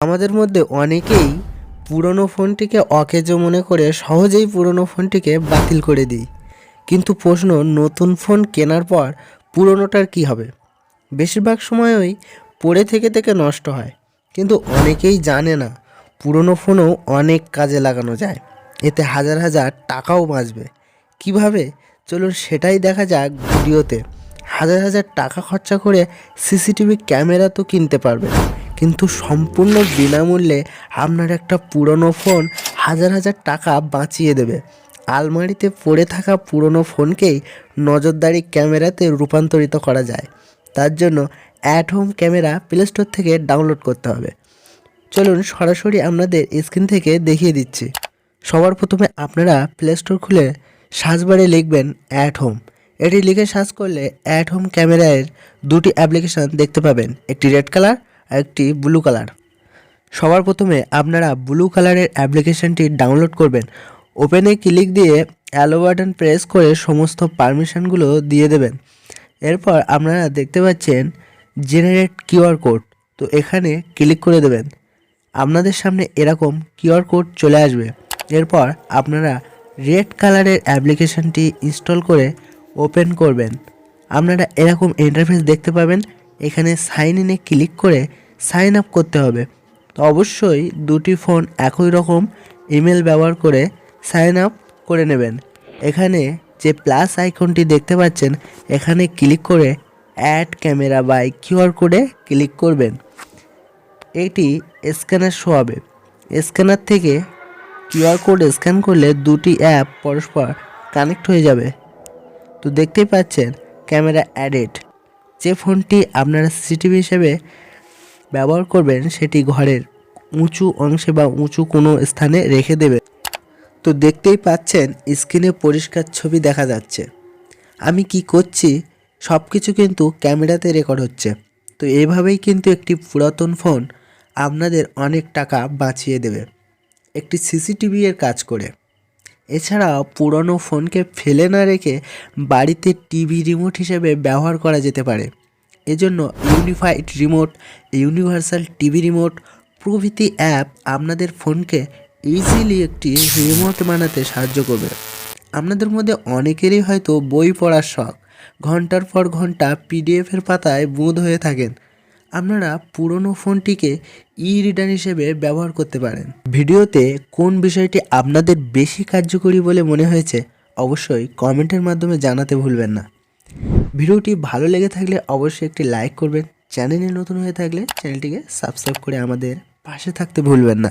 আমাদের মধ্যে অনেকেই পুরনো ফোনটিকে অকেজো মনে করে সহজেই পুরনো ফোনটিকে বাতিল করে দিই। কিন্তু প্রশ্ন, নতুন ফোন কেনার পর পুরনোটার কি হবে? বেশিরভাগ সময়ই পড়ে থেকে থেকে নষ্ট হয়। কিন্তু অনেকেই জানে না, পুরনো ফোনও অনেক কাজে লাগানো যায়। এতে হাজার হাজার টাকাও বাঁচবে। কীভাবে? চলুন সেটাই দেখা যাক ভিডিওতে। হাজার হাজার টাকা খরচা করে সিসিটিভি ক্যামেরা তো কিনতে পারবেন কিন্তু সম্পূর্ণ বিনামূল্যে আপনার একটা পুরনো ফোন হাজার হাজার টাকা বাঁচিয়ে দেবে। আলমারিতে পড়ে থাকা পুরনো ফোনকেই নজরদারি ক্যামেরাতে রূপান্তরিত করা যায়। তার জন্য at home camera play store থেকে ডাউনলোড করতে হবে। চলুন সরাসরি আপনাদের স্ক্রিন থেকে দেখিয়ে দিচ্ছি। সবার প্রথমে আপনারা প্লে স্টোর খুলে সার্চবারে লিখবেন অ্যাট হোম এটি লিখে সার্চ করলে অ্যাট হোম ক্যামেরার দুটি অ্যাপ্লিকেশন দেখতে পাবেন। একটি রেড কালার একটি ব্লু কালার সবার প্রথমে আপনারা ব্লু কালারের অ্যাপ্লিকেশনটি ডাউনলোড করবেন। ওপেনে ক্লিক দিয়ে অ্যালো বাটন প্রেস করে সমস্ত পারমিশনগুলো দিয়ে দেবেন। এরপর আপনারা দেখতে পাচ্ছেন জেনারেট কিউআর কোড তো এখানে ক্লিক করে দেবেন। আপনাদের সামনে এরকম কিউআর কোড চলে আসবে। এরপর আপনারা রেড কালারের অ্যাপ্লিকেশনটি ইনস্টল করে ওপেন করবেন। আপনারা এরকম ইন্টারফেস দেখতে পাবেন। এখানে সাইন ইনে ক্লিক করে সাইন আপ করতে হবে। তো অবশ্যই দুটি ফোন একই রকম ইমেল ব্যবহার করে সাইন আপ করে নেবেন। এখানে যে প্লাস আইকনটি দেখতে পাচ্ছেন, এখানে ক্লিক করে অ্যাড ক্যামেরা বাই কিউআর কোডে ক্লিক করবেন। এটি স্ক্যানার শো হবে। স্ক্যানার থেকে কিউআর কোড স্ক্যান করলে দুটি অ্যাপ পরস্পর কানেক্ট হয়ে যাবে। তো দেখতেই পাচ্ছেন ক্যামেরা অ্যাডেড যে ফোনটি আপনারা সিসিটিভি হিসেবে ব্যবহার করবেন, সেটি ঘরের উঁচু অংশে বা উঁচু কোনো স্থানে রেখে দেবে। তো দেখতেই পাচ্ছেন, স্ক্রিনে পরিষ্কার ছবি দেখা যাচ্ছে। আমি কি করছি? সব কিছু কিন্তু ক্যামেরাতে রেকর্ড হচ্ছে। তো এইভাবেই কিন্তু একটি পুরাতন ফোন আপনাদের অনেক টাকা বাঁচিয়ে দেবে। একটি সিসিটিভি এর কাজ করে। এছাড়া পুরনো ফোনকে ফেলে না রেখে বাড়িতে টিভি রিমোট হিসেবে ব্যবহার করা যেতে পারে। এজন্য unified remote, universal TV remote, প্রভৃতি অ্যাপ আপনাদের ফোনকে ইজিলি একটি রিমোট বানাতে সাহায্য করবে। আপনাদের মধ্যে অনেকেরই হয়তো বই পড়ার শখ। ঘণ্টার পর ঘণ্টা পিডিএফের পাতায় বুঁদ হয়ে থাকেন। আপনারা পুরনো ফোনটিকে ই রিটার্ন হিসেবে ব্যবহার করতে পারেন। ভিডিওতে কোন বিষয়টি আপনাদের বেশি কার্যকরী বলে মনে হয়েছে, অবশ্যই কমেন্টের মাধ্যমে জানাতে ভুলবেন না। ভিডিওটি ভালো লেগে থাকলে অবশ্যই একটি লাইক করবেন। চ্যানেলে নতুন হয়ে থাকলে চ্যানেলটিকে সাবস্ক্রাইব করে আমাদের পাশে থাকতে ভুলবেন না।